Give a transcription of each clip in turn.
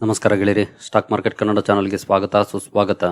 ನಮಸ್ಕಾರ ಗೆಳೆಯರಿ, stock market Kannada ಚಾನಲ್ಗೆ ಸ್ವಾಗತ, ಸುಸ್ವಾಗತ.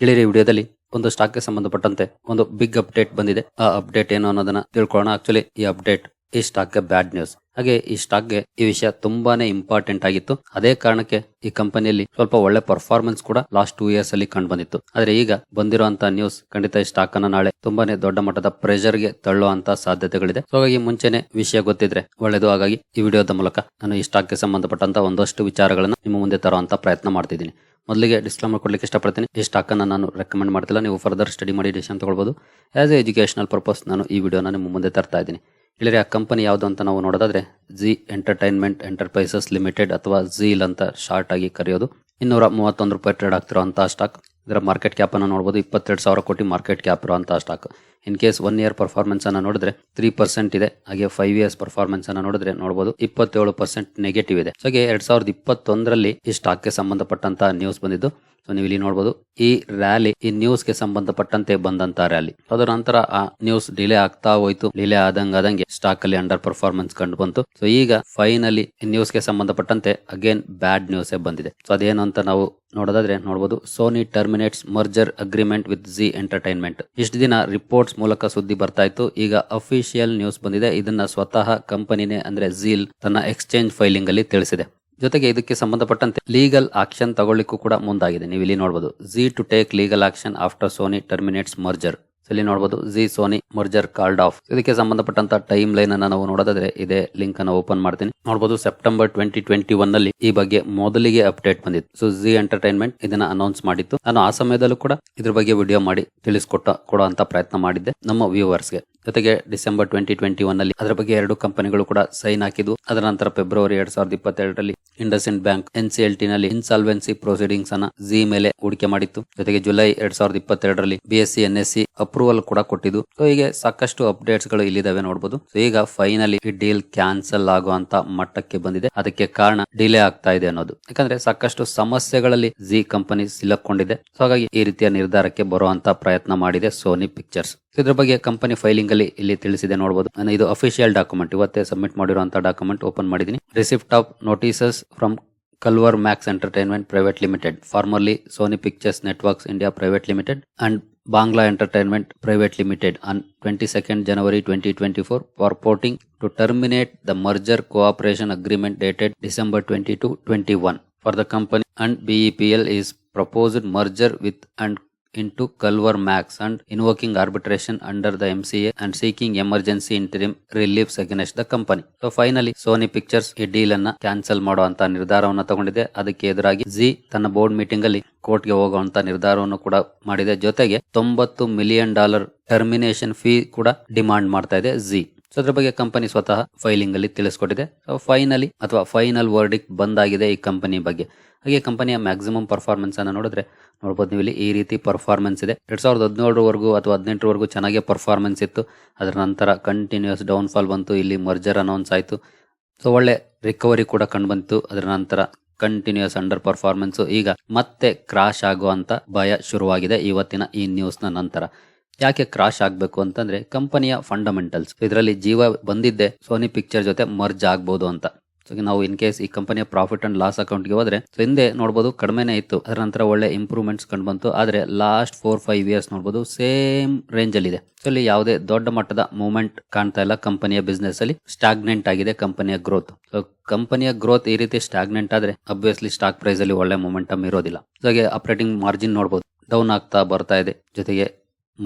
ಗೆಳೆಯರಿ ವಿಡಿಯೋದಲ್ಲಿ ಒಂದು ಸ್ಟಾಕ್ಗೆ ಸಂಬಂಧಪಟ್ಟಂತೆ ಒಂದು ಬಿಗ್ ಅಪ್ಡೇಟ್ ಬಂದಿದೆ. ಆ ಅಪ್ಡೇಟ್ ಏನು ಅನ್ನೋದನ್ನ ತಿಳ್ಕೊಳ್ಳೋಣ. ಆಕ್ಚುಲಿ ಈ ಅಪ್ಡೇಟ್ ಈ ಸ್ಟಾಕ್ಗೆ ಬ್ಯಾಡ್ ನ್ಯೂಸ್ ಹಾಗೆ ಈ ಸ್ಟಾಕ್ಗೆ ಈ ವಿಷಯ ತುಂಬಾನೇ ಇಂಪಾರ್ಟೆಂಟ್ ಆಗಿತ್ತು. ಅದೇ ಕಾರಣಕ್ಕೆ ಈ ಕಂಪನಿಯಲ್ಲಿ ಸ್ವಲ್ಪ ಒಳ್ಳೆ ಪರ್ಫಾರ್ಮೆನ್ಸ್ ಕೂಡ ಲಾಸ್ಟ್ ಟೂ ಇಯರ್ಸ್ ಅಲ್ಲಿ ಕಂಡು ಬಂದಿತ್ತು. ಆದ್ರೆ ಈಗ ಬಂದಿರುವಂತಹ ನ್ಯೂಸ್ ಖಂಡಿತ ಈ ಸ್ಟಾಕ್ ಅನ್ನ ನಾಳೆ ತುಂಬಾನೇ ದೊಡ್ಡ ಮಟ್ಟದ ಪ್ರೆಷರ್ಗೆ ತಳ್ಳುವಂತ ಸಾಧ್ಯತೆಗಳಿದೆ. ಹಾಗಾಗಿ ಮುಂಚೆನೆ ವಿಷಯ ಗೊತ್ತಿದ್ರೆ ಒಳ್ಳೇದು. ಹಾಗಾಗಿ ಈ ವಿಡಿಯೋದ ಮೂಲಕ ನಾನು ಈ ಸ್ಟಾಕ್ಗೆ ಸಂಬಂಧಪಟ್ಟಂತ ಒಂದಷ್ಟು ವಿಚಾರಗಳನ್ನ ನಿಮ್ಮ ಮುಂದೆ ತರುವಂತ ಪ್ರಯತ್ನ ಮಾಡ್ತಿದ್ದೀನಿ. ಮೊದಲಿಗೆ ಡಿಸ್ಕ್ಲೈಮರ್ ಕೊಡ್ಲಿಕ್ಕೆ ಇಷ್ಟಪಡ್ತೀನಿ. ಈ ಸ್ಟಾಕ್ ಅನ್ನ ನಾನು ರೆಕಮೆಂಡ್ ಮಾಡ್ತಿಲ್ಲ. ನೀವು ಫರ್ದರ್ ಸ್ಟಡಿ ಮಾಡಿ ಡಿಸಿಷನ್ ತಗೊಳ್ಬಹುದು ಆಸ್ ಎ ಎಜುಕೇಶನಲ್ ಪರ್ಪಸ್ ನಾನು ಈ ವಿಡಿಯೋನ ನಿಮ್ಮ ಮುಂದೆ ತರ್ತಾ ಇದ್ದೀನಿ. ಇಲ್ಲಿ ಆ ಕಂಪನಿ ಯಾವುದು ಅಂತ ನಾವು ನೋಡೋದಾದ್ರೆ ಜಿ ಎಂಟರ್ಟೈನ್ಮೆಂಟ್ ಎಂಟರ್ಪ್ರೈಸಸ್ ಲಿಮಿಟೆಡ್ ಅಥವಾ ಝೀಲ್ ಅಂತ ಶಾರ್ಟ್ ಆಗಿ ಕರೆಯೋದು. ಇನ್ನೂರ ಮೂವತ್ತೊಂದು ರೂಪಾಯಿ ಟ್ರೇಡ್ ಆಗ್ತಿರೋ ಅಂತ ಸ್ಟಾಕ್ ಇದರ ಮಾರ್ಕೆಟ್ ಕ್ಯಾಪ್ ಅನ್ನು ನೋಡಬಹುದು ಇಪ್ಪತ್ತೆರಡು ಸಾವಿರ ಕೋಟಿ ಮಾರ್ಕೆಟ್ ಕ್ಯಾಪ್ ಇರುವಂತಹ stock in case one year performance ಅನ್ನು ನೋಡಿದ್ರೆ ತ್ರೀ ಪರ್ಸೆಂಟ್ ಇದೆ. ಹಾಗೆ ಫೈವ್ ಇಯರ್ಸ್ ಪರ್ಫಾರ್ಮೆನ್ಸ್ ಅನ್ನು ನೋಡಿದ್ರೆ ನೋಡಬಹುದು ಇಪ್ಪತ್ತೇಳು ಪರ್ಸೆಂಟ್ ನೆಗೆಟಿವ್ ಇದೆ. ಹಾಗೆ ಎರಡ್ ಸಾವಿರದ ಇಪ್ಪತ್ತೊಂದರಲ್ಲಿ ಈ ಸ್ಟಾಕ್ಗೆ ಸಂಬಂಧಪಟ್ಟಂತ ನ್ಯೂಸ್ ಬಂದಿದ್ದು. ಸೊ ನೀವು ಇಲ್ಲಿ ನೋಡಬಹುದು ಈ ರ್ಯಾಲಿ ಈ ನ್ಯೂಸ್ಗೆ ಸಂಬಂಧಪಟ್ಟಂತೆ ಬಂದಂತ ರ್ಯಾಲಿ ಅದರ ನಂತರ ಆ ನ್ಯೂಸ್ ಡಿಲೇ ಆಗ್ತಾ ಹೋಯ್ತು. ಡಿಲೇ ಆದಂಗ ಆದಂಗೆ ಸ್ಟಾಕ್ ಅಲ್ಲಿ ಅಂಡರ್ ಪರ್ಫಾರ್ಮೆನ್ಸ್ ಕಂಡು ಬಂತು. ಸೊ ಈಗ ಫೈನಲಿ ನ್ಯೂಸ್ಗೆ ಸಂಬಂಧಪಟ್ಟಂತೆ ಅಗೇನ್ ಬ್ಯಾಡ್ ನ್ಯೂಸ್ ಬಂದಿದೆ. ಸೊ ಅದೇನು ಅಂತ ನಾವು ನೋಡೋದಾದ್ರೆ ನೋಡಬಹುದು Sony terminates merger agreement with Zee entertainment ಇಷ್ಟು ದಿನ ರಿಪೋರ್ಟ್ಸ್ ಮೂಲಕ ಸುದ್ದಿ ಬರ್ತಾ ಇತ್ತು. ಈಗ ಅಫಿಷಿಯಲ್ ನ್ಯೂಸ್ ಬಂದಿದೆ. ಇದನ್ನ ಸ್ವತಃ ಕಂಪನಿನೇ ಅಂದ್ರೆ ಝೀಲ್ ತನ್ನ ಎಕ್ಸ್ಚೇಂಜ್ ಫೈಲಿಂಗ್ ಅಲ್ಲಿ ತಿಳಿಸಿದೆ. ಜೊತೆಗೆ ಇದಕ್ಕೆ ಸಂಬಂಧಪಟ್ಟಂತೆ ಲೀಗಲ್ ಆಕ್ಷನ್ ತಗೊಳ್ಳಿಕ್ಕೂ ಕೂಡ ಮುಂದಾಗಿದೆ. ನೀವು ಇಲ್ಲಿ ನೋಡಬಹುದು Zee to take legal action after Sony terminates merger ಇಲ್ಲಿ ನೋಡಬಹುದು Zee Sony, merger called off. ಇದಕ್ಕೆ ಸಂಬಂಧಪಟ್ಟಂತ ಟೈಮ್ ಲೈನ್ ಅನ್ನ ನಾವು ನೋಡೋದಾದ್ರೆ ಇದೇ ಲಿಂಕ್ ಅನ್ನು ಓಪನ್ ಮಾಡ್ತೀನಿ. ನೋಡಬಹುದು ಸೆಪ್ಟೆಂಬರ್ ಟ್ವೆಂಟಿ ಟ್ವೆಂಟಿ ಒನ್ನಲ್ಲಿ ಈ ಬಗ್ಗೆ ಮೊದಲಿಗೆ ಅಪ್ಡೇಟ್ ಬಂದಿತ್ತು. ಸೊ ಜಿ ಎಂಟರ್ಟೈನ್ಮೆಂಟ್ ಇದನ್ನ ಅನೌನ್ಸ್ ಮಾಡಿತ್ತು. ನಾನು ಆ ಸಮಯದಲ್ಲೂ ಕೂಡ ಇದ್ರ ಬಗ್ಗೆ ವಿಡಿಯೋ ಮಾಡಿ ತಿಳಿಸ್ಕೊಟ್ಟ ಕೊಡುವಂತ ಪ್ರಯತ್ನ ಮಾಡಿದ್ದೆ ನಮ್ಮ ವ್ಯೂವರ್ಸ್ಗೆ. ಜೊತೆಗೆ ಡಿಸೆಂಬರ್ ಟ್ವೆಂಟಿ ಟ್ವೆಂಟಿ ಒನ್ ಅಲ್ಲಿ ಅದರ ಬಗ್ಗೆ ಎರಡು ಕಂಪನಿಗಳು ಕೂಡ ಸೈನ್ ಹಾಕಿದ್ವು ಅದರ ನಂತರ ಫೆಬ್ರವರಿ ಎರಡ್ ಸಾವಿರದ ಇಪ್ಪತ್ತೆರಡರಲ್ಲಿ IndusInd bank N C T ನಲ್ಲಿ ಇನ್ಸಾಲ್ವೆನ್ಸಿ ಪ್ರೊಸೀಡಿಂಗ್ಸ್ ಅನ್ನ ಜಿ ಮೇಲೆ ಹೂಡಿಕೆ ಮಾಡಿತ್ತು. ಜೊತೆಗೆ ಜುಲೈ ಎರಡ್ ಸಾವಿರದ ಇಪ್ಪತ್ತೆರಡರಲ್ಲಿ ಬಿಎಸ್ಸಿ ಎನ್ ಸಿ ಅಪ್ರೂವಲ್ ಕೂಡ ಕೊಟ್ಟಿದ್ದು. ಸೊ ಹೀಗೆ ಸಾಕಷ್ಟು ಅಪ್ಡೇಟ್ಸ್ಗಳು ಇಲ್ಲಿದಾವೆ ನೋಡಬಹುದು ಸೊ ಈಗ ಫೈನಲಿ ಈ ಡೀಲ್ ಕ್ಯಾನ್ಸಲ್ ಆಗುವಂತ ಮಟ್ಟಕ್ಕೆ ಬಂದಿದೆ. ಅದಕ್ಕೆ ಕಾರಣ ಡಿಲೇ ಆಗ್ತಾ ಇದೆ ಅನ್ನೋದು. ಯಾಕಂದ್ರೆ ಸಾಕಷ್ಟು ಸಮಸ್ಯೆಗಳಲ್ಲಿ ಜಿ ಕಂಪನಿ ಸಿಲುಕೊಂಡಿದೆ ಸೊ ಹಾಗಾಗಿ ಈ ರೀತಿಯ ನಿರ್ಧಾರಕ್ಕೆ ಬರುವಂತ ಪ್ರಯತ್ನ ಮಾಡಿದೆ ಸೋನಿ ಪಿಕ್ಚರ್ಸ್ ಇದ್ರ ಬಗ್ಗೆ ಕಂಪನಿ ಫೈಲಿಂಗ್ ಅಲ್ಲಿ ಇಲ್ಲಿ ತಿಳಿಸಿದೆ ನೋಡಬಹುದು ನಾನು ಇದು ಅಫಿಷಿಯಲ್ ಡಾಕ್ಯುಮೆಂಟ್ ಇವತ್ತೇ ಸಬ್ಮಿಟ್ ಮಾಡಿರುವಂತಹ ಡಾಕ್ಯುಮೆಂಟ್ ಓಪನ್ ಮಾಡಿದೀನಿ receipt of notices from Culver Max entertainment private limited formerly Sony Pictures Networks India private limited and Bangla Entertainment Private Limited on 22nd January 2024 purporting to terminate the merger cooperation agreement dated December 22, 21 for the company and BEPL is proposed merger with and into Culver Max and invoking arbitration under the MCA and seeking emergency interim reliefs against the company. So finally Sony Pictures ಈ deal ಅನ್ನ cancel ಮಾಡುವಂತ ನಿರ್ಧಾರವನ್ನು ತಗೊಂಡಿದೆ. ಅದಕ್ಕೆ ಎದುರಾಗಿ G ತನ್ನ board meeting ಅಲ್ಲಿ ಕೋರ್ಟ್ಗೆ ಹೋಗುವಂತ ನಿರ್ಧಾರವನ್ನು ಕೂಡ ಮಾಡಿದೆ. ಜೊತೆಗೆ ತೊಂಬತ್ತು ಮಿಲಿಯನ್ ಡಾಲರ್ ಟರ್ಮಿನೇಷನ್ ಫೀ ಕೂಡ ಡಿಮಾಂಡ್ ಮಾಡ್ತಾ ಇದೆ ಜಿ ಸೊ ಅದ್ರ ಬಗ್ಗೆ ಕಂಪನಿ ಸ್ವತಃ ಫೈಲಿಂಗ್ ಅಲ್ಲಿ ತಿಳಿಸ್ಕೊಟ್ಟಿದೆ. ಸೊ ಫೈನಲಿ ಅಥವಾ ಫೈನಲ್ ವರ್ಡಿಕ್ ಬಂದಾಗಿದೆ ಈ ಕಂಪನಿ ಬಗ್ಗೆ. ಹಾಗೆ ಕಂಪನಿಯ ಮ್ಯಾಕ್ಸಿಮಮ್ ಪರ್ಫಾರ್ಮೆನ್ಸ್ ಅನ್ನ ನೋಡಿದ್ರೆ, ನೋಡ್ಬೋದು ನೀವು ಇಲ್ಲಿ ಈ ರೀತಿ ಪರ್ಫಾರ್ಮೆನ್ಸ್ ಇದೆ. ಎರಡ್ ಸಾವಿರದ ಹದಿನೇಳರವರೆಗೂ ಅಥವಾ ಹದಿನೆಂಟರವರೆಗೂ ಚೆನ್ನಾಗಿ ಪರ್ಫಾರ್ಮೆನ್ಸ್ ಇತ್ತು. ಅದರ ನಂತರ ಕಂಟಿನ್ಯೂಸ್ ಡೌನ್ ಫಾಲ್ ಬಂತು, ಇಲ್ಲಿ ಮರ್ಜರ್ ಅನೌನ್ಸ್ ಆಯಿತು. ಸೊ ಒಳ್ಳೆ ರಿಕವರಿ ಕೂಡ ಕಂಡುಬಂತು. ಅದರ ನಂತರ ಕಂಟಿನ್ಯೂಸ್ ಅಂಡರ್ ಪರ್ಫಾರ್ಮೆನ್ಸ್ ಈಗ ಮತ್ತೆ ಕ್ರಾಶ್ ಆಗುವಂತ ಭಯ ಶುರುವಾಗಿದೆ ಇವತ್ತಿನ ಈ ನ್ಯೂಸ್ನ ನಂತರ. ಯಾಕೆ ಕ್ರಾಶ್ ಆಗಬೇಕು ಅಂತಂದ್ರೆ ಕಂಪನಿಯ ಫಂಡಮೆಂಟಲ್ಸ್ ಇದರಲ್ಲಿ ಜೀವ ಬಂದಿದ್ದೆ ಸೋನಿ ಪಿಕ್ಚರ್ ಜೊತೆ ಮರ್ಜ್ ಆಗ್ಬೋದು ಅಂತ. ಸೊ ನಾವು ಇನ್ ಕೇಸ್ ಈ ಕಂಪನಿಯ ಪ್ರಾಫಿಟ್ ಅಂಡ್ ಲಾಸ್ ಅಕೌಂಟ್ಗೆ ಹೋದ್ರೆ ಹಿಂದೆ ನೋಡಬಹುದು ಕಡಿಮೆನೇ ಇತ್ತು. ಅದರ ನಂತರ ಒಳ್ಳೆ ಇಂಪ್ರೂವ್ಮೆಂಟ್ಸ್ ಕಂಡು ಬಂತು. ಆದ್ರೆ ಲಾಸ್ಟ್ ಫೋರ್ ಫೈವ್ ಇಯರ್ಸ್ ನೋಡಬಹುದು ಸೇಮ್ ರೇಂಜ್ ಅಲ್ಲಿ ಇದೆ. ಸೊ ಇಲ್ಲಿ ಯಾವುದೇ ದೊಡ್ಡ ಮಟ್ಟದ ಮೂವ್ಮೆಂಟ್ ಕಾಣ್ತಾ ಇಲ್ಲ ಕಂಪನಿಯ ಬಿಸ್ನೆಸ್ ಅಲ್ಲಿ. ಸ್ಟಾಗ್ನೆಂಟ್ ಆಗಿದೆ ಕಂಪನಿಯ ಗ್ರೋತ್ ಸೊ ಕಂಪನಿಯ ಗ್ರೋತ್ ಈ ರೀತಿ ಸ್ಟಾಗ್ನೆಂಟ್ ಆದ್ರೆ ಅಬ್ವಿಯಸ್ಲಿ ಸ್ಟಾಕ್ ಪ್ರೈಸ್ ಅಲ್ಲಿ ಒಳ್ಳೆ ಮೊಮೆಂಟಮ್ ಇರೋದಿಲ್ಲ. ಹಾಗೆ ಆಪರೇಟಿಂಗ್ ಮಾರ್ಜಿನ್ ನೋಡಬಹುದು ಡೌನ್ ಆಗ್ತಾ ಬರ್ತಾ ಇದೆ. ಜೊತೆಗೆ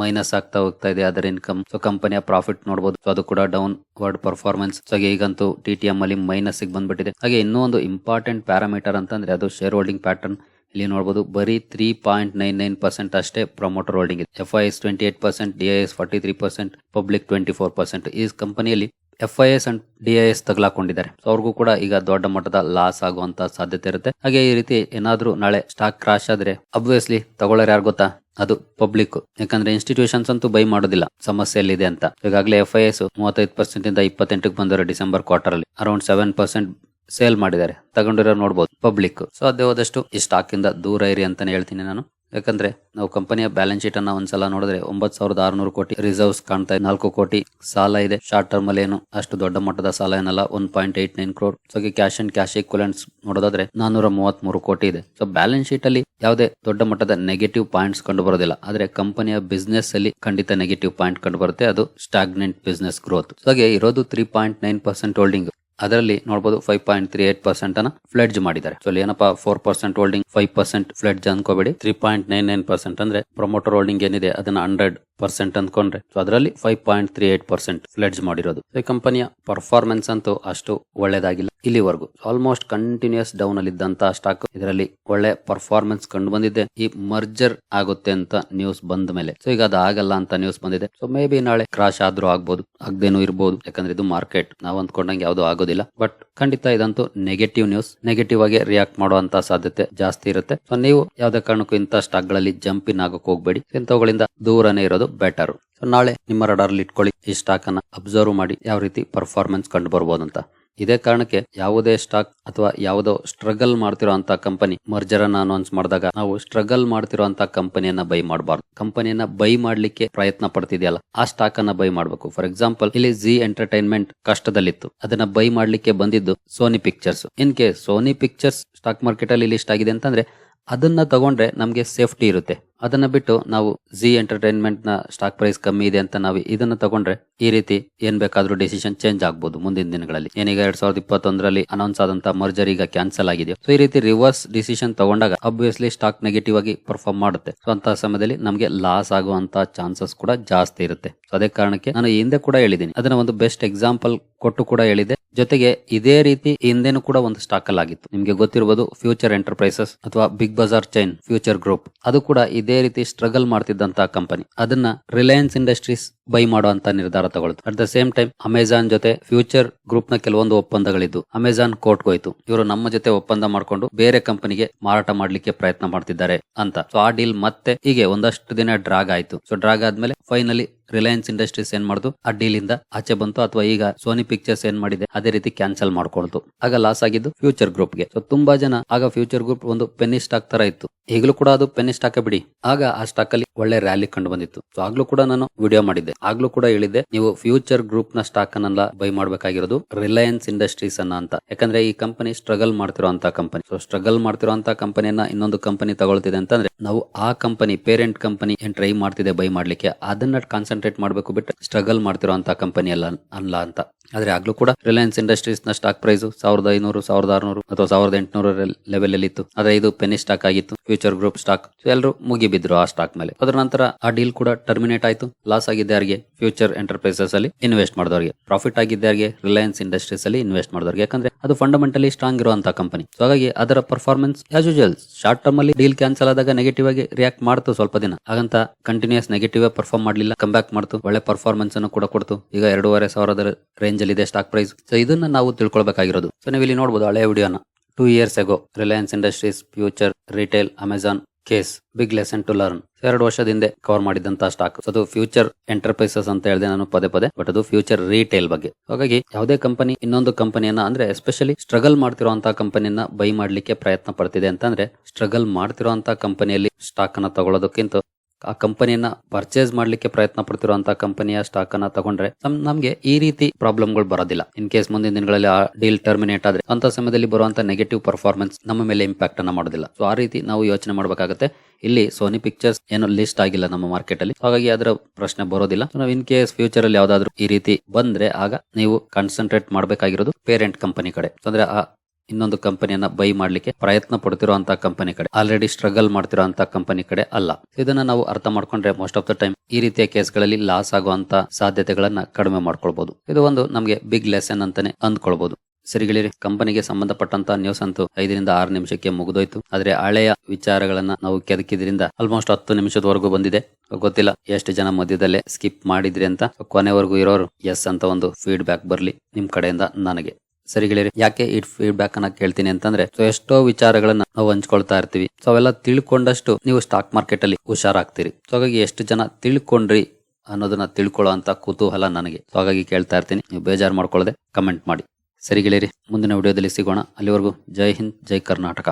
ಮೈನಸ್ ಆಗ್ತಾ ಹೋಗ್ತಾ ಇದೆ. ಅದರ ಇನ್ಕಮ್ ಸೊ ಕಂಪನಿಯ ಪ್ರಾಫಿಟ್ ನೋಡಬಹುದು ಸೊ ಅದು ಕೂಡ ಡೌನ್ ವರ್ಡ್ ಪರ್ಫಾರ್ಮೆನ್ಸ್ ಸೊ ಈಗಂತೂ ಟಿ ಟಿ ಎಂ ಅಲ್ಲಿ ಮೈನಸ್ ಬಂದ್ಬಿಟ್ಟಿದೆ. ಹಾಗೆ ಇನ್ನೂ ಒಂದು ಇಂಪಾರ್ಟೆಂಟ್ ಪ್ಯಾರಾಮೀಟರ್ ಅಂತಂದ್ರೆ ಅದು ಶೇರ್ ಹೋಲ್ಡಿಂಗ್ ಪ್ಯಾಟರ್ನ್ ಇಲ್ಲಿ ನೋಡಬಹುದು ಬರೀ three point nine nine percent ಅಷ್ಟೇ ಪ್ರಮೋಟರ್ ಹೋಲ್ಡಿಂಗ್ ಇದೆ. F I S twenty eight percent D I S forty three percent public twenty four percent ಈ ಕಂಪನಿಯಲ್ಲಿ F I S and D I S ತಗಲಾಕೊಂಡಿದ್ದಾರೆ. So ಅವ್ರಿಗೂ ಕೂಡ ಈಗ ದೊಡ್ಡ ಮಟ್ಟದ loss ಆಗುವಂತ ಸಾಧ್ಯತೆ ಇರುತ್ತೆ. ಹಾಗೆ ಈ ರೀತಿ ಏನಾದ್ರೂ ನಾಳೆ ಸ್ಟಾಕ್ ಕ್ರಾಶ್ ಆದ್ರೆ ಅಬ್ವಿಯಸ್ಲಿ ತಗೊಳ್ಳೋರು ಯಾರು ಗೊತ್ತಾ? ಅದು ಪಬ್ಲಿಕ್ ಯಾಕಂದ್ರೆ ಇನ್ಸ್ಟಿಟ್ಯೂಷನ್ಸ್ ಅಂತೂ ಬೈ ಮಾಡೋದಿಲ್ಲ. ಸಮಸ್ಯೆ ಸಮಸ್ಯೆಯಲ್ಲಿದೆ ಅಂತ. ಈಗಾಗಲೇ ಎಫ್ ಐ ಎಸ್ ಮೂವತ್ತೈದು ಪರ್ಸೆಂಟ್ ಇಂದ ಇಪ್ಪತ್ತೆಂಟಕ್ಕೆ ಬಂದವರು ಡಿಸೆಂಬರ್ ಕ್ವಾರ್ಟರ್ ಅಲ್ಲಿ. ಅರೌಂಡ್ ಸೆವೆನ್ ಪರ್ಸೆಂಟ್ ಸೇಲ್ ಮಾಡಿದ್ದಾರೆ. ತಗೊಂಡಿರೋ ನೋಡಬಹುದು ಪಬ್ಲಿಕ್ ಸೊ ಅದೇ ಹೋದಷ್ಟು ಈ ಸ್ಟಾಕ್ ಇಂದ ದೂರ ಇರಿ ಅಂತಾನೆ ಹೇಳ್ತೀನಿ ನಾನು. ಯಾಕಂದ್ರೆ ನಾವು ಕಂಪನಿಯ ಬ್ಯಾಲೆನ್ಸ್ ಶೀಟ್ ಅನ್ನ ಒಂದ್ಸಲ ನೋಡಿದ್ರೆ ಒಂಬತ್ ಸಾವಿರದ ಆರುನೂರು ಕೋಟಿ ರಿಸರ್ವ್ಸ್ ಕಾಣ್ತಾ ಇದೆ. ನಾಲ್ಕು ಕೋಟಿ ಸಾಲ ಇದೆ. ಶಾರ್ಟ್ ಟರ್ಮ್ ಅಲ್ಲಿ ಏನು ಅಷ್ಟು ದೊಡ್ಡ ಮಟ್ಟದ ಸಾಲ ಏನಲ್ಲ. One point eight nine crore so cash and cash equivalents ನೋಡೋದಾದ್ರೆ ನಾನೂರ ಮೂವತ್ತ್ ಮೂರು ಕೋಟಿ ಇದೆ. ಸೊ ಬ್ಯಾಲೆನ್ಸ್ ಶೀಟ್ ಅಲ್ಲಿ ಯಾವುದೇ ದೊಡ್ಡ ಮಟ್ಟದ ನೆಗೆಟಿವ್ ಪಾಯಿಂಟ್ಸ್ ಕಂಡು ಬರೋದಿಲ್ಲ ಆದ್ರೆ ಕಂಪನಿಯ ಬಿಸ್ನೆಸ್ ಅಲ್ಲಿ ಖಂಡಿತ ನೆಗೆಟಿವ್ ಪಾಯಿಂಟ್ ಕಂಡು ಬರುತ್ತೆ ಅದು ಸ್ಟಾಗ್ನೆಂಟ್ ಬಿಸ್ನೆಸ್ ಗ್ರೋತ್ ಹಾಗೆ ಇರೋದು three point nine percent holding ಅದರಲ್ಲಿ ನೋಡಬಹುದು five point three eight percent ಅನ್ನ ಫ್ಲೆಡ್ಜ್ ಮಾಡಿದ್ದಾರೆ. ಸೊ ಏನಪ್ಪಾ four percent holding five percent pledge ಅನ್ಕೋಬೇಡಿ. Three point nine nine percent ಅಂದ್ರೆ ಪ್ರೊಮೋಟರ್ ಹೋಲ್ಡಿಂಗ್ ಏನಿದೆ, ಅದನ್ನ ಹಂಡ್ರೆಡ್ ಪರ್ಸೆಂಟ್ ಅನ್ಕೊಂಡ್ರೆ. ಸೊ ಅದರಲ್ಲಿ five point three eight percent pledge ಮಾಡಿರೋದು. ಈ ಕಂಪನಿಯ ಪರ್ಫಾರ್ಮೆನ್ಸ್ ಅಂತೂ ಅಷ್ಟು ಒಳ್ಳೇದಾಗಿಲ್ಲ ಇಲ್ಲಿವರೆಗೂ. ಆಲ್ಮೋಸ್ಟ್ ಕಂಟಿನ್ಯೂಸ್ ಡೌನ್ ಅಲ್ಲಿ ಇದ್ದಂತ ಸ್ಟಾಕ್ ಇದರಲ್ಲಿ ಒಳ್ಳೆ ಪರ್ಫಾರ್ಮೆನ್ಸ್ ಕಂಡು ಬಂದಿದೆ. ಈ ಮರ್ಜರ್ ಆಗುತ್ತೆ ಅಂತ ನ್ಯೂಸ್ ಬಂದ ಮೇಲೆ. ಸೊ ಈಗ ಅದು ಆಗಲ್ಲ ಅಂತ ನ್ಯೂಸ್ ಬಂದಿದೆ. ಸೊ ಮೇ ಬಿ ನಾಳೆ ಕ್ರಾಶ್ ಆದ್ರೂ ಆಗ್ಬೋದು, ಆಗದೇನು ಇರ್ಬೋದು. ಯಾಕಂದ್ರೆ ಇದು ಮಾರ್ಕೆಟ್ ನಾವು ಅಂದ್ಕೊಂಡಂಗೆ ಯಾವ್ದು ಆಗೋದಿಲ್ಲ. ಬಟ್ ಖಂಡಿತ ಇದಂತೂ ನೆಗೆಟಿವ್ ನ್ಯೂಸ್ ನೆಗೆಟಿವ್ ಆಗಿ ರಿಯಾಕ್ಟ್ ಮಾಡುವಂತ ಸಾಧ್ಯತೆ ಜಾಸ್ತಿ ಇರುತ್ತೆ. ಸೊ ನೀವು ಯಾವ್ದೇ ಕಾರಣಕ್ಕೂ ಇಂಥ ಸ್ಟಾಕ್ಗಳಲ್ಲಿ ಜಂಪ್ ಇನ್ ಆಗಕ್ ಹೋಗ್ಬೇಡಿ. ಇಂಥವುಗಳಿಂದ ದೂರನೇ ಇರೋದು ಬೆಟರ್ ಸೊ ನಾಳೆ ನಿಮ್ಮ ರಡಾರ್ ಇಟ್ಕೊಳ್ಳಿ ಈ ಸ್ಟಾಕ್ ಅನ್ನ ಅಬ್ಸರ್ವ್ ಮಾಡಿ ಯಾವ ರೀತಿ ಪರ್ಫಾರ್ಮೆನ್ಸ್ ಕಂಡು ಬರ್ಬೋದು ಅಂತ. ಇದೇ ಕಾರಣಕ್ಕೆ ಯಾವುದೇ ಸ್ಟಾಕ್ ಅಥವಾ ಯಾವುದೋ ಸ್ಟ್ರಗಲ್ ಮಾಡ್ತಿರೋ ಅಂತ ಕಂಪನಿ ಮರ್ಜರ್ ಅನ್ನ ಅನೌನ್ಸ್ ಮಾಡಿದಾಗ ನಾವು ಸ್ಟ್ರಗಲ್ ಮಾಡ್ತಿರೋ ಅಂತ ಕಂಪನಿಯನ್ನ ಬೈ ಮಾಡಬಾರ್ದು. ಕಂಪನಿಯನ್ನ ಬೈ ಮಾಡ್ಲಿಕ್ಕೆ ಪ್ರಯತ್ನ ಪಡ್ತಿದೆಯಲ್ಲ, ಆ ಸ್ಟಾಕ್ ಅನ್ನ ಬೈ ಮಾಡಬೇಕು. ಫಾರ್ ಎಕ್ಸಾಂಪಲ್ ಇಲ್ಲಿ ಜಿ ಎಂಟರ್ಟೈನ್ಮೆಂಟ್ ಕಷ್ಟದಲ್ಲಿತ್ತು. ಅದನ್ನ ಬೈ ಮಾಡ್ಲಿಕ್ಕೆ ಬಂದಿದ್ದು Sony Pictures in case Sony Pictures stock market ಅಲ್ಲಿ ಲಿಸ್ಟ್ ಆಗಿದೆ ಅಂತಂದ್ರೆ ಅದನ್ನ ತಗೊಂಡ್ರೆ ನಮ್ಗೆ ಸೇಫ್ಟಿ ಇರುತ್ತೆ. ಅದನ್ನ ಬಿಟ್ಟು ನಾವು ಜಿ ಎಂಟರ್ಟೈನ್ಮೆಂಟ್ನ ಸ್ಟಾಕ್ ಪ್ರೈಸ್ ಕಮ್ಮಿ ಇದೆ ಅಂತ ನಾವು ಇದನ್ನ ತಗೊಂಡ್ರೆ ಈ ರೀತಿ ಏನ್ ಬೇಕಾದ್ರೂ ಡಿಸಿಷನ್ ಚೇಂಜ್ ಆಗ್ಬಹುದು ಮುಂದಿನ ದಿನಗಳಲ್ಲಿ. ಏನೀಗ ಎರಡ್ ಸಾವಿರದ ಇಪ್ಪತ್ತೊಂದರಲ್ಲಿ ಅನೌನ್ಸ್ ಆದಂತ ಮರ್ಜರ್ ಈಗ ಕ್ಯಾನ್ಸಲ್ ಆಗಿದೆ ಸೊ ಈ ರೀತಿ ರಿವರ್ಸ್ ಡಿಸಿಷನ್ ತಗೊಂಡಾಗ ಅಬ್ವಿಯಸ್ಲಿ ಸ್ಟಾಕ್ ನೆಗೆಟಿವ್ ಆಗಿ ಪರ್ಫಾರ್ಮ್ ಮಾಡುತ್ತೆ. ಸೊ ಅಂತ ಸಮಯದಲ್ಲಿ ನಮಗೆ ಲಾಸ್ ಆಗುವಂತಹ ಚಾನ್ಸಸ್ ಕೂಡ ಜಾಸ್ತಿ ಇರುತ್ತೆ. ಸೊ ಅದೇ ಕಾರಣಕ್ಕೆ ನಾನು ಹಿಂದೆ ಕೂಡ ಹೇಳಿದ್ದೀನಿ ಅದನ್ನ ಒಂದು ಬೆಸ್ಟ್ ಎಕ್ಸಾಂಪಲ್ ಕೊಟ್ಟು ಕೂಡ ಹೇಳಿದೆ. ಜೊತೆಗೆ ಇದೇ ರೀತಿ ಹಿಂದೆನೂ ಕೂಡ ಒಂದು ಸ್ಟಾಕ್ ಅಲ್ಲಿ ಆಗಿತ್ತು ನಿಮ್ಗೆ ಗೊತ್ತಿರಬಹುದು ಫ್ಯೂಚರ್ ಎಂಟರ್ಪ್ರೈಸಸ್ ಅಥವಾ Big Bazaar chain Future Group ಅದು ಕೂಡ ಇದೇ ರೀತಿ ಸ್ಟ್ರಗಲ್ ಮಾಡ್ತಿದ್ದಂತಹ ಕಂಪನಿ ಅದನ್ನ ರಿಲಯನ್ಸ್ ಇಂಡಸ್ಟ್ರೀಸ್ ಬೈ ಮಾಡುವಂತ ನಿರ್ಧಾರ ತಗೊಳ್ತು. At the same time Amazon ಜೊತೆ ಫ್ಯೂಚರ್ ಗ್ರೂಪ್ನ ಕೆಲವೊಂದು ಒಪ್ಪಂದಗಳಿದ್ದು ಅಮೆಜಾನ್ ಕೋರ್ಟ್ ಹೋಯ್ತು. ಇವರು ನಮ್ಮ ಜೊತೆ ಒಪ್ಪಂದ ಮಾಡ್ಕೊಂಡು ಬೇರೆ ಕಂಪನಿಗೆ ಮಾರಾಟ ಮಾಡ್ಲಿಕ್ಕೆ ಪ್ರಯತ್ನ ಮಾಡ್ತಿದ್ದಾರೆ ಅಂತ. ಸೊ ಆ ಡೀಲ್ ಮತ್ತೆ ಹೀಗೆ ಒಂದಷ್ಟು ದಿನ ಡ್ರಾಗ್ ಆಯ್ತು. ಸೊ ಡ್ರಾಗ್ ಆದ್ಮೇಲೆ ಫೈನಲಿ ರಿಲಯನ್ಸ್ ಇಂಡಸ್ಟ್ರೀಸ್ ಏನ್ ಮಾಡುದು? ಆ ಡೀಲ್ ಇಂದ ಆಚೆ ಬಂತು, ಅಥವಾ ಈಗ ಸೋನಿ ಪಿಕ್ಚರ್ಸ್ ಏನ್ ಮಾಡಿದೆ, ಅದೇ ರೀತಿ ಕ್ಯಾನ್ಸಲ್ ಮಾಡ್ಕೊಳ್ತು ಆಗ ಲಾಸ್ ಆಗಿದ್ದು ಫ್ಯೂಚರ್ ಗ್ರೂಪ್ಗೆ. ಸೊ ತುಂಬಾ ಜನ ಆಗ ಫ್ಯೂಚರ್ ಗ್ರೂಪ್ ಒಂದು ಪೆನ್ನಿ ಸ್ಟಾಕ್ ತರ ಇತ್ತು. ಈಗಲೂ ಕೂಡ ಅದು ಪೆನ್ನಿ ಸ್ಟಾಕ್ ಬಿಡಿ. ಆಗ ಆ ಸ್ಟಾಕ್ ಅಲ್ಲಿ ಒಳ್ಳೆ ರ್ಯಾಲಿ ಕಂಡು ಬಂದಿತ್ತು. ಸೊ ಆಗ್ಲೂ ಕೂಡ ನಾನು ವಿಡಿಯೋ ಮಾಡಿದ್ದೆ. ಆಗ್ಲೂ ಕೂಡ ಹೇಳಿದ್ದೆ, ನೀವು ಫ್ಯೂಚರ್ ಗ್ರೂಪ್ನ ಸ್ಟಾಕ್ ಅನ್ನೆಲ್ಲ ಬೈ ಮಾಡಬೇಕಾಗಿರೋದು ರಿಲಯನ್ಸ್ ಇಂಡಸ್ಟ್ರೀಸ್ ಅನ್ನ ಅಂತ. ಯಾಕಂದ್ರೆ ಈ ಕಂಪನಿ ಸ್ಟ್ರಗಲ್ ಮಾಡ್ತಿರೋಂತ ಕಂಪನಿ ಸೊ ಸ್ಟ್ರಗಲ್ ಮಾಡ್ತಿರೋಂತ ಕಂಪನಿಯನ್ನ ಇನ್ನೊಂದು ಕಂಪನಿ ತಗೊಳ್ತಿದೆ ಅಂತಂದ್ರೆ, ನಾವು ಆ ಕಂಪನಿ ಪೇರೆಂಟ್ ಕಂಪನಿ ಏನ್ ಟ್ರೈ ಮಾಡ್ತಿದೆ ಬೈ ಮಾಡ್ಲಿಕ್ಕೆ, ಅದನ್ನ ಕಾನ್ಸಂಟ್ರೇಟ್ ಮಾಡಬೇಕು ಬಿಟ್ಟು ಸ್ಟ್ರಗಲ್ ಮಾಡ್ತಿರೋ ಅಂತ ಕಂಪನಿ ಅಲ್ಲ ಅಲ್ಲ ಅಂತ. ಆದ್ರೆ ಆಗ್ಲೂ ಕೂಡ ರಿಲಯನ್ಸ್ ಇಂಡಸ್ಟ್ರೀಸ್ನ ಸ್ಟಾಕ್ ಪ್ರೈಸ್ ಸಾವಿರದ ಐನೂರು, ಸಾವಿರದ ಆರುನೂರು ಅಥವಾ ಸಾವಿರದ ಎಂಟುನೂರ ಲೆವೆಲ್ ಅಲ್ಲಿ ಇತ್ತು ಆದ್ರೆ ಇದು ಪೆನಿ ಸ್ಟಾಕ್ ಆಗಿತ್ತು ಫ್ಯೂಚರ್ ಗ್ರೂಪ್ ಸ್ಟಾಕ್ ಎಲ್ಲರೂ ಮುಗಿಬಿದ್ರು ಆ ಸ್ಟಾಕ್ ಮೇಲೆ. ಅದರ ನಂತರ ಆ ಡೀಲ್ ಕೂಡ ಟರ್ಮಿನೇಟ್ ಆಯ್ತು. ಲಾಸ್ ಆಗಿದ್ದಾರಿಗೆ ಫ್ಯೂಚರ್ ಎಂಟರ್ಪ್ರೈಸಸ್ ಅಲ್ಲಿ ಇನ್ವೆಸ್ಟ್ ಮಾಡಿದವರಿಗೆ. ಪ್ರಾಫಿಟ್ ಆಗಿದ್ದಾರಿಗೆ ರಿಲಯನ್ಸ್ ಇಂಡಸ್ಟ್ರೀಸ್ ಅಲ್ಲಿ ಇನ್ವೆಸ್ಟ್ ಮಾಡಿದವರಿಗೆ. ಯಾಕಂದ್ರೆ ಅದು ಫಂಡಮೆಂಟಲಿ ಸ್ಟ್ರಾಂಗ್ ಇರುವಂತಹ ಕಂಪನಿ ಸೊ ಹಾಗಾಗಿ ಅದರ performance as usual short term ಅಲ್ಲಿ ಡೀಲ್ ಕ್ಯಾನ್ಸಲ್ ಆದಾಗ ನೆಗೆಟಿವ್ ಆಗಿ ರಿಯಾಕ್ಟ್ ಮಾಡ್ತು ಸ್ವಲ್ಪ ದಿನ. ಹಾಗಂತ ಕಂಟಿನ್ಯೂಸ್ ನೆಗೆಟಿವ್ ಪರ್ಫಾರ್ಮ್ ಮಾಡಲಿಲ್ಲ. ಕಮ್ ಬ್ಯಾಕ್ ಮಾಡ್ತು. ಒಳ್ಳೆ ಪರ್ಫಾರ್ಮೆನ್ಸ್ ಅನ್ನು ಕೂಡ ಕೊಡ್ತು. ಈಗ ಎರಡೂವರೆ ಸಾವಿರದ ರೇಂಜ್ ಅಲ್ಲಿ ಇದೆ ಸ್ಟಾಕ್ ಪ್ರೈಸ್ ಸೊ ಇದನ್ನ ನಾವು ತಿಳ್ಕೊಳ್ಬೇಕಾಗಿರೋದು. ಸೊ ನೀವು ಇಲ್ಲಿ ನೋಡಬಹುದು ಹಳೆ ವಿಡಿಯೋನ. Two years ago Reliance Industries Future Retail Amazon case big lesson to learn ಎರಡು ವರ್ಷದ ಹಿಂದೆ ಕವರ್ ಮಾಡಿದಂತ ಸ್ಟಾಕ್ ಅದು ಫ್ಯೂಚರ್ ಎಂಟರ್ಪ್ರೈಸಸ್ ಅಂತ ಹೇಳಿದೆ ನಾನು ಪದೇ ಪದೇ. ಬಟ್ ಅದು ಫ್ಯೂಚರ್ ರಿಟೇಲ್ ಬಗ್ಗೆ. ಹಾಗಾಗಿ, ಯಾವುದೇ ಕಂಪನಿ ಇನ್ನೊಂದು ಕಂಪನಿಯನ್ನ ಅಂದ್ರೆ ಎಸ್ಪೆಷಲಿ ಸ್ಟ್ರಗಲ್ ಮಾಡ್ತಿರುವಂತಹ ಕಂಪನಿಯನ್ನ ಬೈ ಮಾಡ್ಲಿಕ್ಕೆ ಪ್ರಯತ್ನ ಪಡ್ತಿದೆ ಅಂತಂದ್ರೆ ಸ್ಟ್ರಗಲ್ ಮಾಡ್ತಿರುವಂತಹ ಕಂಪನಿಯಲ್ಲಿ ಸ್ಟಾಕ್ ಅನ್ನ ತಗೊಳ್ಳೋದಕ್ಕಿಂತ ಆ ಕಂಪನಿಯನ್ನ ಪರ್ಚೇಸ್ ಮಾಡ್ಲಿಕ್ಕೆ ಪ್ರಯತ್ನ ಪಡ್ತಿರುವಂತ ಕಂಪನಿಯ ಸ್ಟಾಕ್ ಅನ್ನ ತಗೊಂಡ್ರೆ ನಮ್- ನಮ್ಗೆ ಈ ರೀತಿ ಪ್ರಾಬ್ಲಮ್ಗಳು ಬರೋದಿಲ್ಲ. ಇನ್ ಕೇಸ್ ಮುಂದಿನ ದಿನಗಳಲ್ಲಿ ಆ ಡೀಲ್ ಟರ್ಮಿನೇಟ್ ಆದ್ರೆ ಅಂತ ಸಮಯದಲ್ಲಿ ಬರುವಂತ ನೆಗೆಟಿವ್ ಪರ್ಫಾರ್ಮೆನ್ಸ್ ನಮ್ಮ ಮೇಲೆ ಇಂಪ್ಯಾಕ್ಟ್ ಅನ್ನ ಮಾಡೋದಿಲ್ಲ. ಸೊ ಆ ರೀತಿ ನಾವು ಯೋಚನೆ ಮಾಡಬೇಕಾಗುತ್ತೆ. ಇಲ್ಲಿ ಸೋನಿ ಪಿಕ್ಚರ್ಸ್ ಏನು ಲಿಸ್ಟ್ ಆಗಿಲ್ಲ ನಮ್ಮ ಮಾರ್ಕೆಟ್ ಅಲ್ಲಿ. ಹಾಗಾಗಿ ಅದರ ಪ್ರಶ್ನೆ ಬರೋದಿಲ್ಲ. ನಾವು ಇನ್ ಕೇಸ್ ಫ್ಯೂಚರ್ ಅಲ್ಲಿ ಯಾವ್ದಾದ್ರು ಈ ರೀತಿ ಬಂದ್ರೆ ಆಗ ನೀವು ಕಾನ್ಸಂಟ್ರೇಟ್ ಮಾಡಬೇಕಾಗಿರೋದು ಪೇರೆಂಟ್ ಕಂಪನಿ ಕಡೆ. ಅಂದ್ರೆ ಆ ಇನ್ನೊಂದು ಕಂಪನಿಯನ್ನ ಬೈ ಮಾಡ್ಲಿಕ್ಕೆ ಪ್ರಯತ್ನ ಪಡ್ತಿರುವಂತಹ ಕಂಪನಿ ಕಡೆ. ಆಲ್ರೆಡಿ ಸ್ಟ್ರಗಲ್ ಮಾಡ್ತಿರುವಂತಹ ಕಂಪನಿ ಕಡೆ ಅಲ್ಲ. ಇದನ್ನ ನಾವು ಅರ್ಥ ಮಾಡ್ಕೊಂಡ್ರೆ ಮೋಸ್ಟ್ ಆಫ್ ದ ಟೈಮ್ ಈ ರೀತಿಯ ಕೇಸ್ಗಳಲ್ಲಿ ಲಾಸ್ ಆಗುವಂತ ಸಾಧ್ಯತೆಗಳನ್ನ ಕಡಿಮೆ ಮಾಡ್ಕೊಳ್ಬಹುದು ಇದು ಒಂದು ನಮಗೆ ಬಿಗ್ ಲೆಸನ್ ಅಂತಾನೆ ಅಂದ್ಕೊಳ್ಬಹುದು ಸರಿಗಳಿರಿ ಕಂಪನಿಗೆ ಸಂಬಂಧಪಟ್ಟಂತ ನ್ಯೂಸ್ ಅಂತೂ ಐದರಿಂದ ಆರು ನಿಮಿಷಕ್ಕೆ ಮುಗಿದೋಯ್ತು. ಆದ್ರೆ ಹಳೆಯ ವಿಚಾರಗಳನ್ನ ನಾವು ಕೆದಕಿದ್ರಿಂದ ಆಲ್ಮೋಸ್ಟ್ ಹತ್ತು ನಿಮಿಷದವರೆಗೂ ಬಂದಿದೆ. ಗೊತ್ತಿಲ್ಲ ಎಷ್ಟು ಜನ ಮಧ್ಯದಲ್ಲೇ ಸ್ಕಿಪ್ ಮಾಡಿದ್ರಿ ಅಂತ. ಕೊನೆವರೆಗೂ ಇರೋರು ಎಸ್ ಅಂತ ಒಂದು ಫೀಡ್ಬ್ಯಾಕ್ ಬರ್ಲಿ ನಿಮ್ ಕಡೆಯಿಂದ ನನಗೆ. ಸರಿಗಳಿರಿ ಯಾಕೆ ಈ ಫೀಡ್ಬ್ಯಾಕ್ ಅನ್ನ ಕೇಳ್ತೀನಿ ಅಂತಂದ್ರೆ ಸೊ ಎಷ್ಟೋ ವಿಚಾರಗಳನ್ನ ನಾವು ಹಂಚ್ಕೊಳ್ತಾ ಇರ್ತೀವಿ. ಸೊ ಅವೆಲ್ಲ ತಿಳ್ಕೊಂಡಷ್ಟು ನೀವು ಸ್ಟಾಕ್ ಮಾರ್ಕೆಟ್ ಅಲ್ಲಿ ಹುಷಾರಾಗ್ತೀರಿ. ಸೊ ಹಾಗಾಗಿ ಎಷ್ಟು ಜನ ತಿಳ್ಕೊಂಡ್ರಿ ಅನ್ನೋದನ್ನ ತಿಳ್ಕೊಳ್ಳೋ ಅಂತ ಕುತೂಹಲ ನನಗೆ. ಸೊ ಹಾಗಾಗಿ ಕೇಳ್ತಾ ಇರ್ತೀನಿ. ನೀವು ಬೇಜಾರು ಮಾಡ್ಕೊಳ್ಳದೆ ಕಮೆಂಟ್ ಮಾಡಿ. ಸರಿ ಗೆಳೆಯರಿ, ಮುಂದಿನ ವಿಡಿಯೋದಲ್ಲಿ ಸಿಗೋಣ. ಅಲ್ಲಿವರೆಗೂ ಜೈ ಹಿಂದ್, ಜೈ ಕರ್ನಾಟಕ.